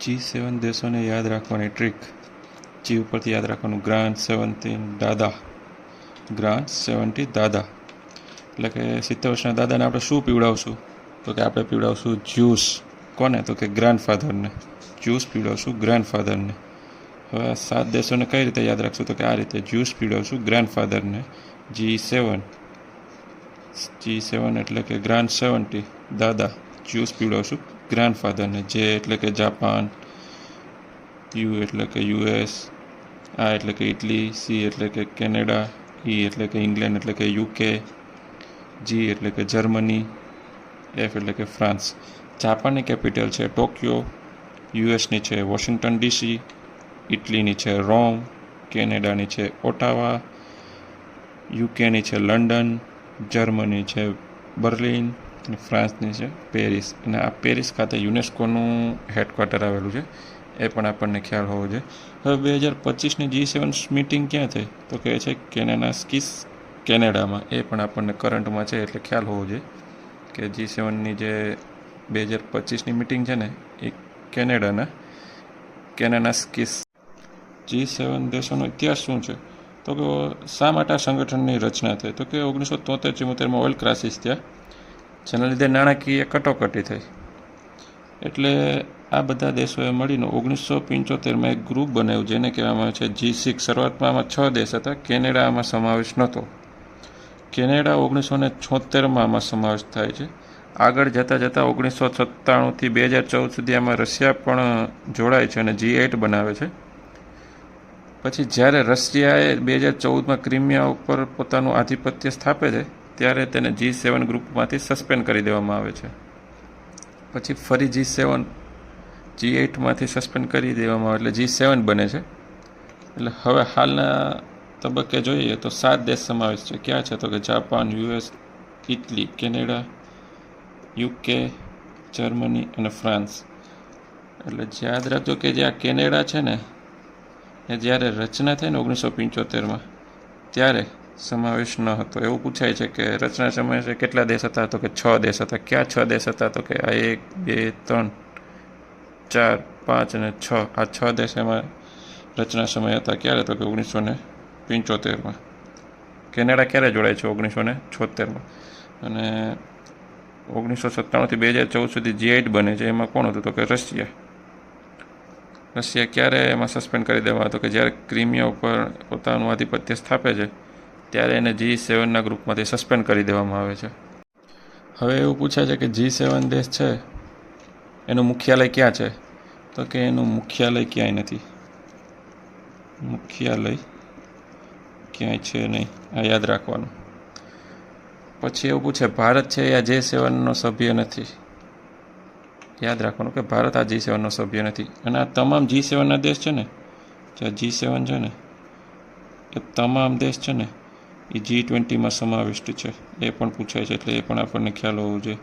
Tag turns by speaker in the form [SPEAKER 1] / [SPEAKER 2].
[SPEAKER 1] જી સેવન દેશોને યાદ રાખવાની ટ્રીક જી ઉપરથી યાદ રાખવાનું ગ્રાન્ડ સેવન્ટીન દાદા. ગ્રાન્ડ સેવન્ટી દાદા. એટલે કે સિત્તેર વર્ષના દાદાને આપણે શું પીવડાવશું? તો કે આપણે પીવડાવશું જ્યુસ કોને? તો કે ગ્રાન્ડ ફાધરને જ્યુસ પીવડાવશું ગ્રાન્ડ ફાધરને હવે આ સાત દેશોને કઈ રીતે યાદ રાખશું? તો કે આ રીતે જ્યુસ પીવડાવશું ગ્રાન્ડ ફાધરને જી સેવન જી સેવન એટલે કે ગ્રાન્ડ સેવન્ટી દાદા. જ્યુસ પીવડાવશું ગ્રાન્ડ ફાધરને જે એટલે કે જાપાન, યુ એટલે કે યુએસ આ એટલે કે ઇટલી, સી એટલે કે કેનેડા, ઈ એટલે કે ઇંગ્લેન્ડ એટલે કે યુકે જી એટલે કે જર્મની, એફ એટલે કે ફ્રાન્સ. જાપાનની કેપિટલ છે ટોક્યો યુએસની છે વોશિંગ્ટન ડીસી, ઇટલીની છે રોમ, કેનેડાની છે ઓટાવા યુકેની છે લંડન, જર્મની છે બર્લિન અને ફ્રાન્સની છે, પેરિસ. અને આ પેરિસ ખાતે યુનેસ્કોનું હેડક્વાર્ટર આવેલું છે, એ પણ આપણને ખ્યાલ હોવો જોઈએ. હવે બે હજાર પચીસની જી સેવન મિટિંગ ક્યાં થઈ? તો કહે છે કેનેડા સ્કીસ કેનેડામાં. એ પણ આપણને કરંટમાં છે, એટલે ખ્યાલ હોવો જોઈએ કે જી સેવનની જે બે હજાર પચીસની મિટિંગ છે ને, એ કેનેડાના, કેનેડા સ્કીસ. જી સેવન દેશોનો ઇતિહાસ શું છે? તો કે શા માટે આ સંગઠનની રચના થઈ? તો કે ઓગણીસો તોતેર ચુમ્મોતેરમાં ઓઇલ ક્રાઇસિસ થયા. જેના લીધે નાણાકીય કટોકટી થઈ. એટલે આ બધા દેશોએ મળીને ઓગણીસો પંચોતેરમાં એક ગ્રુપ બનાવ્યું, જેને કહેવામાં આવે છે જી સિક્સ. શરૂઆતમાં આમાં છ દેશ હતા. કેનેડા આમાં સમાવેશ નહોતો. કેનેડા ઓગણીસો ને છોતેરમાં આમાં સમાવેશ થાય છે. આગળ જતાં જતાં ઓગણીસો સત્તાણુંથી બે હજાર ચૌદ સુધી આમાં રશિયા પણ જોડાય છે અને જી એઇટ બનાવે છે. પછી જ્યારે રશિયાએ બે હજાર ચૌદમાં ક્રિમિયા ઉપર પોતાનું આધિપત્ય સ્થાપે છે ત્યારે તેને જી સેવન ગ્રુપમાંથી સસ્પેન્ડ કરી દેવામાં આવે છે. પછી ફરી જી સેવન જી એઇટમાંથી સસ્પેન્ડ કરી દેવામાં આવે, એટલે જી સેવન બને છે. એટલે હવે હાલના તબક્કે જોઈએ તો સાત દેશ સમાવેશ છે. ક્યાં છે તો કે Japan, US, Italy, Canada, UK, Germany અને ફ્રાન્સ. એટલે યાદ રાખજો કે જે આ કેનેડા છે ને, એ જ્યારે રચના થઈ ને ઓગણીસો પંચોતેરમાં, ત્યારે સમાવેશ ન હતો. એવું પૂછાય છે કે રચના સમયે કેટલા દેશ હતા તો કે છ દેશ હતા. ક્યાં છ દેશ હતા તો કે આ એક, બે, ત્રણ, ચાર, પાંચ અને છ. આ છ દેશ એમાં રચના સમય હતા ક્યારે તો કે ઓગણીસો ને પંચોતેરમાં. કેનેડા ક્યારે જોડાય છે ઓગણીસો ને છોતેરમાં? અને ઓગણીસો સત્તાણુંથી બે હજાર ચૌદ સુધી જી એઇટ બને છે. એમાં કોણ હતું તો કે રશિયા? રશિયા ક્યારે એમાં સસ્પેન્ડ કરી દેવામાં હતો કે જ્યારે ક્રિમિયા ઉપર પોતાનું આધિપત્ય સ્થાપે છે ત્યારે એને જી સેવનના ગ્રુપમાંથી સસ્પેન્ડ કરી દેવામાં આવે છે. હવે એવું પૂછાય છે કે જી સેવન દેશ છે? એનું મુખ્યાલય ક્યાં છે? તો કે એનું મુખ્યાલય ક્યાંય નથી. મુખ્યાલય ક્યાંય છે નહીં? આ યાદ રાખવાનું. પછી એવું પૂછે, ભારત છે આ જે સેવનનો સભ્ય નથી. યાદ રાખવાનું કે ભારત આ જી સેવનનો સભ્ય નથી. અને આ તમામ જી સેવનના દેશ છે ને? જી સેવન છે ને? એ તમામ દેશ છે ને? એ જી ટ્વેન્ટીમાં સમાવિષ્ટ છે. એ પણ પૂછાય છે એટલે એ પણ આપણને ખ્યાલ હોવો જોઈએ.